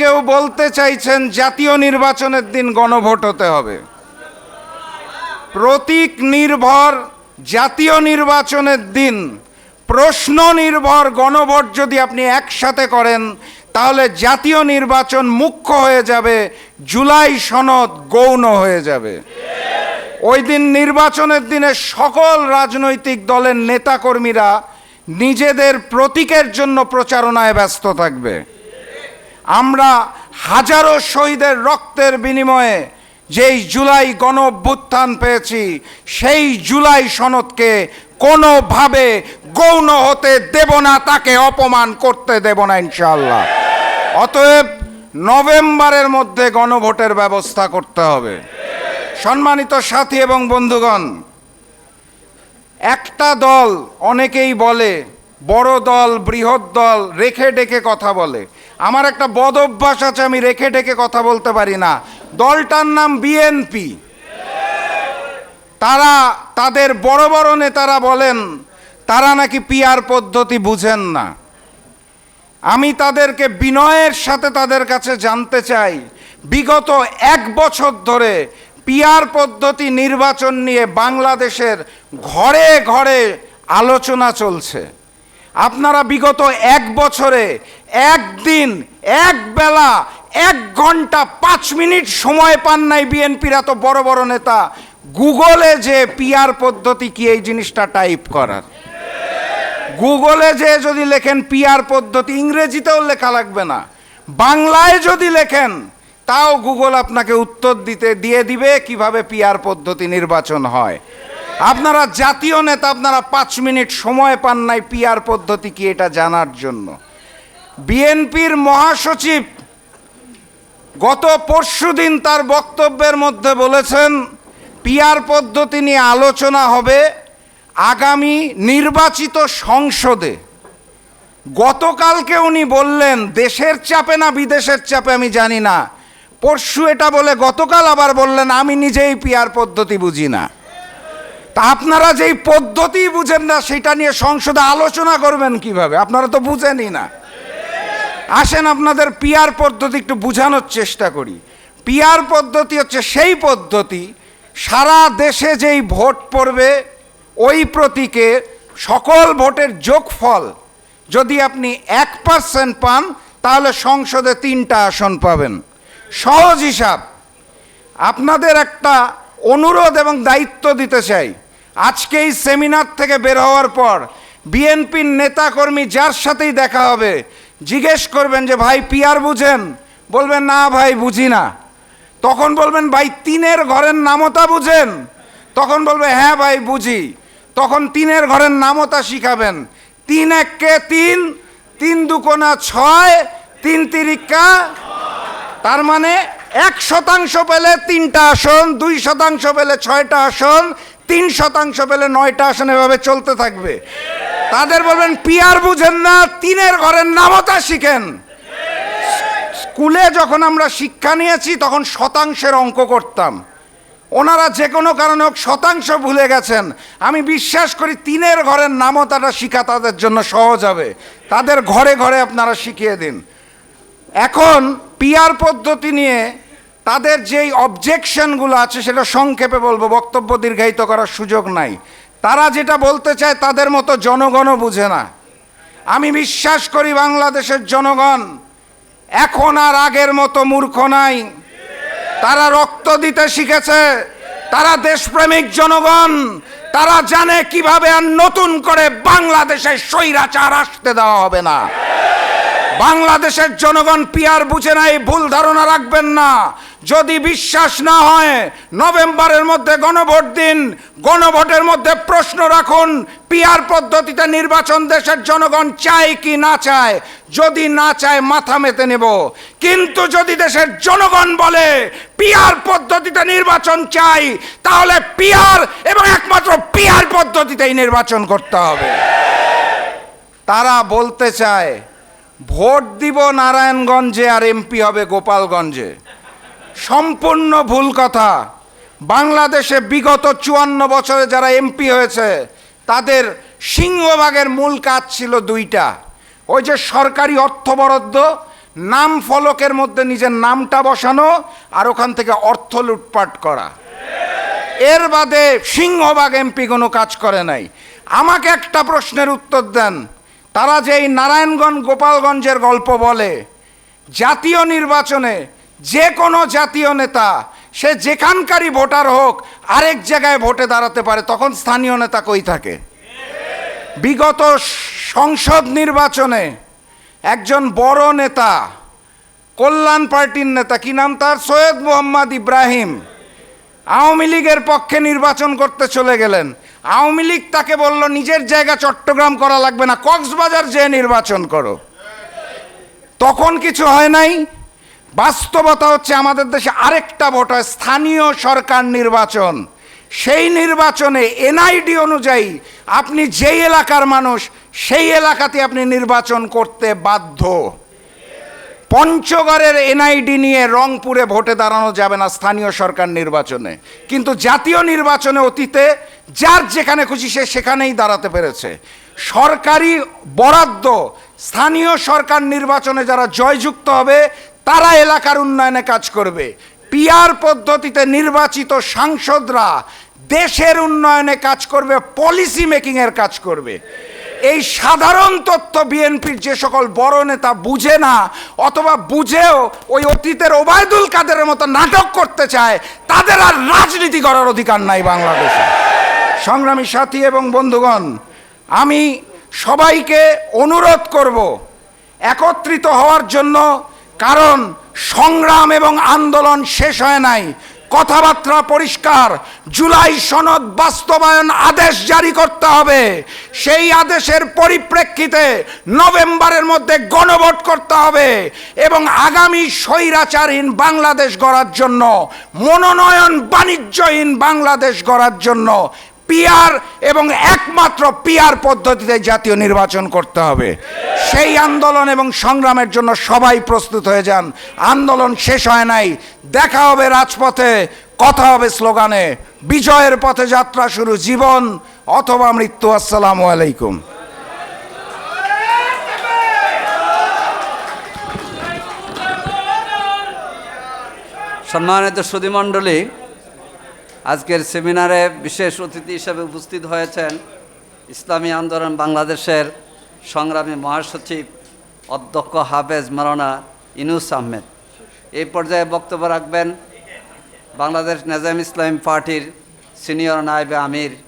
কেউ বলতে চাইছেন জাতীয় নির্বাচনের দিন গণভোট হতে হবে। প্রতীক নির্ভর জাতীয় নির্বাচনের দিন, প্রশ্ন নির্ভর গণভোট যদি আপনি একসাথে করেন, তাহলে জাতীয় নির্বাচন মুখ্য হয়ে যাবে, জুলাই সনদ গৌণ হয়ে যাবে। ওই দিন নির্বাচনের দিনে সকল রাজনৈতিক দলের নেতাকর্মীরা নিজেদের প্রতীকের জন্য প্রচারণায় ব্যস্ত থাকবে। আমরা হাজারো শহীদের রক্তের বিনিময়ে যেই জুলাই গণ পেয়েছি, সেই জুলাই সনদকে কোনোভাবে গৌণ হতে দেব না, তাকে অপমান করতে দেব না ইনশাল্লাহ অতএব নভেম্বরের মধ্যে গণভোটের ব্যবস্থা করতে হবে। সম্মানিত সাথী এবং বন্ধুগণ, একটা দল অনেকেই বলে, বড় দল, বৃহৎ দল, রেখে ডেকে কথা বলে। আমার একটা বদ অভ্যাস আছে, আমি রেখে ডেকে কথা বলতে পারি না। দলটার নাম বিএনপি তারা, তাদের বড় বড় নেতারা বলেন, তারা নাকি পিয়ার পদ্ধতি বুঝেন না। আমি তাদেরকে বিনয়ের সাথে তাদের কাছে জানতে চাই, বিগত এক বছর ধরে পিয়ার পদ্ধতি নির্বাচন নিয়ে বাংলাদেশের ঘরে ঘরে আলোচনা চলছে। আপনারা বিগত এক বছরে একদিন, এক বেলা, এক ঘণ্টা, পাঁচ মিনিট সময় পান নাই বিএনপির এত বড় বড় নেতা। গুগলে যে পিয়ার পদ্ধতি কি এই জিনিসটা টাইপ করার? গুগলে যে যদি লেখেন পিয়ার পদ্ধতি, ইংরেজিতেও লেখা লাগবে না। বাংলায় যদি লেখেন, তাও গুগল আপনাকে উত্তর দিতে, দিয়ে দিবে কীভাবে পিয়ার পদ্ধতি নির্বাচন হয়। আপনারা জাতীয় নেতা, আপনারা পাঁচ মিনিট সময় পান নাই পিয়ার পদ্ধতি কি এটা জানার জন্য। বিএনপির মহাসচিব গত পরশুদিন তার বক্তব্যের মধ্যে বলেছেন, পিয়ার পদ্ধতি নিয়ে আলোচনা হবে আগামী নির্বাচিত সংসদে। গতকালকে উনি বললেন, দেশের চাপে না বিদেশের চাপে আমি জানি না। পরশু এটা বলে গতকাল আবার বললেন, আমি নিজেই পিয়ার পদ্ধতি বুঝি না। তা আপনারা যেই পদ্ধতি বুঝেন না, সেটা নিয়ে সংসদে আলোচনা করবেন কীভাবে? আপনারা তো বুঝেনই না। আসেন আপনাদের পিয়ার পদ্ধতি একটু বোঝানোর চেষ্টা করি। পিয়ার পদ্ধতি হচ্ছে সেই পদ্ধতি, সারা দেশে যেই ভোট পড়বে, ওই প্রতীকে সকল ভোটের যোগফল যদি আপনি এক পার্সেন্ট পান, তাহলে সংসদে তিনটা আসন পাবেন। সহজ হিসাব, আপনাদের একটা অনুরোধ এবং দায়িত্ব দিতে চাই। আজকে এই সেমিনার থেকে বের হওয়ার পর বিএনপির নেতাকর্মী যার সাথেই দেখা হবে জিজ্ঞেস করবেন যে, ভাই, পিয়ার বুঝেন? বলবেন, না ভাই, বুঝি না। তখন বলবেন, ভাই তিনের ঘরের নামতা বুঝেন? তখন বলবে হ্যাঁ ভাই, বুঝি। তখন তিনের ঘরের নামতা শিখাবেন। তিন এককে তিন তিন দুকোনা ছয়, তিন তিরিকা তার মানে এক শতাংশ পেলে তিনটা আসন, দুই শতাংশ পেলে ছয়টা আসন, তিন শতাংশ পেলে নয়টা আসন এভাবে চলতে থাকবে। তাদের বলবেন, পিয়ার বুঝেন না তিনের ঘরের নামতা শিখেন। স্কুলে যখন আমরা শিক্ষা নিয়েছি, তখন শতাংশের অঙ্ক করতাম। ওনারা যে কোনো কারণে হোক শতাংশ ভুলে গেছেন। আমি বিশ্বাস করি তিনের ঘরের নামতাটা শিখা তাদের জন্য সহজ হবে। তাদের ঘরে ঘরে আপনারা শিখিয়ে দিন। এখন পিয়ার পদ্ধতি নিয়ে তাদের যেই অবজেকশনগুলো আছে, সেটা সংক্ষেপে বলব, বক্তব্য দীর্ঘায়িত করার সুযোগ নাই। তারা যেটা বলতে চায় তাদের মতো জনগণও বুঝে না। আমি বিশ্বাস করি বাংলাদেশের জনগণ এখন আর আগের মতো মূর্খ নাই। তারা রক্ত দিতে শিখেছে, তারা দেশপ্রেমিক জনগণ, তারা জানে কীভাবে আর নতুন করে বাংলাদেশে স্বৈরাচার আসতে দেওয়া হবে না। বাংলাদেশের জনগণ পিয়ার বুঝে নাই, ভুল ধারণা রাখবেন না। যদি বিশ্বাস না হয়, নভেম্বরের মধ্যে গণভোট দিন, গণভোটের মধ্যে প্রশ্ন রাখুন, পিয়ার পদ্ধতিতে নির্বাচন দেশের জনগণ চায় কি না চায়। যদি না চায়, মাথা মেতে নেব। কিন্তু যদি দেশের জনগণ বলে, পিয়ার পদ্ধতিতে নির্বাচন চাই, তাহলে পিয়ার এবং একমাত্র পিয়ার পদ্ধতিতেই নির্বাচন করতে হবে। তারা বলতে চায় ভোট দিব নারায়ণগঞ্জে আর এমপি হবে গোপালগঞ্জে। সম্পূর্ণ ভুল কথা। বাংলাদেশে বিগত চুয়ান্ন বছরে যারা এমপি হয়েছে, তাদের সিংহভাগের মূল কাজ ছিল দুইটা। ওই যে সরকারি অর্থ বরাদ্দ নাম ফলকের মধ্যে নিজের নামটা বসানো আর ওখান থেকে অর্থ লুটপাট করা। এর বাদে সিংহভাগ এমপি কোনো কাজ করে নাই। আমাকে একটা প্রশ্নের উত্তর দেন। তারা যে এই নারায়ণগঞ্জ, গোপালগঞ্জের গল্প বলে, জাতীয় নির্বাচনে যে কোনো জাতীয় নেতা, সে যেখানকারই ভোটার হোক, আরেক জায়গায় ভোটে দাঁড়াতে পারে, তখন স্থানীয় নেতা কই থাকে? বিগত সংসদ নির্বাচনে একজন বড় নেতা, কল্যাণ পার্টির নেতা, কি নাম তার? সৈয়দ মোহাম্মদ ইব্রাহিম, আওয়ামী লীগের পক্ষে নির্বাচন করতে চলে গেলেন। আওয়ামী লীগ তাকে বলল, নিজের জায়গা চট্টগ্রাম করা লাগবে না, কক্সবাজার যেয়ে নির্বাচন করো। তখন কিছু হয় নাই। বাস্তবতা হচ্ছে আমাদের দেশে আরেকটা ভোট হয়, স্থানীয় সরকার নির্বাচন। সেই নির্বাচনে এনআইডি অনুযায়ী আপনি যেই এলাকার মানুষ, সেই এলাকাতে আপনি নির্বাচন করতে বাধ্য। পঞ্চগড়ের এনআইডি নিয়ে রংপুরে ভোটে দাঁড়ানো যাবে না স্থানীয় সরকার নির্বাচনে। কিন্তু জাতীয় নির্বাচনে অতীতে যার যেখানে খুশি সে সেখানেই দাঁড়াতে পেরেছে। সরকারি বরাদ্দ, স্থানীয় সরকার নির্বাচনে যারা জয়যুক্ত হবে, তারা এলাকার উন্নয়নে কাজ করবে। পিআর পদ্ধতিতে নির্বাচিত সাংসদরা দেশের উন্নয়নে কাজ করবে, পলিসি মেকিংয়ের কাজ করবে। এই সাধারণ তথ্য বিএনপির যে সকল বড় নেতা বুঝে না, অথবা বুঝেও ওই অতীতের ওবায়দুল কাদেরের মতো নাটক করতে চায়, তাদের আর রাজনীতি করার অধিকার নাই বাংলাদেশে। সংগ্রামী সাথী এবং বন্ধুগণ, আমি সবাইকে অনুরোধ করব, একত্রিত হওয়ার জন্য, কারণ সংগ্রাম এবং আন্দোলন শেষ হয় নাই। কথাবার্তা পরিষ্কার। জুলাই সনদ বাস্তবায়ন আদেশ জারি করতে হবে। সেই আদেশের পরিপ্রেক্ষিতে নভেম্বরের মধ্যে গণভোট করতে হবে এবং আগামী স্বৈরাচারহীন বাংলাদেশ গড়ার জন্য, মনোনয়ন বাণিজ্যহীন বাংলাদেশ গড়ার জন্য পিআর এবং একমাত্র পিয়ার পদ্ধতিতে জাতীয় নির্বাচন করতে হবে। সেই আন্দোলন এবং সংগ্রামের জন্য সবাই প্রস্তুত হয়ে যান। আন্দোলন শেষ হয় নাই। দেখা হবে রাজপথে, কথা হবে স্লোগানে। বিজয়ের পথে যাত্রা শুরু, জীবন অথবা মৃত্যু। আসসালামু আলাইকুম। সম্মানিত সুধীমণ্ডলী আজকের সেমিনারে বিশেষ অতিথি হিসেবে উপস্থিত হয়েছেন ইসলামী আন্দোলন বাংলাদেশের সংগ্রামী মহাসচিব অধ্যক্ষ হাফেজ মারানা ইনুস আহমেদ। এই পর্যায়ে বক্তব্য রাখবেন বাংলাদেশ নেজাম ইসলাম পার্টির সিনিয়র নায়েবে আমির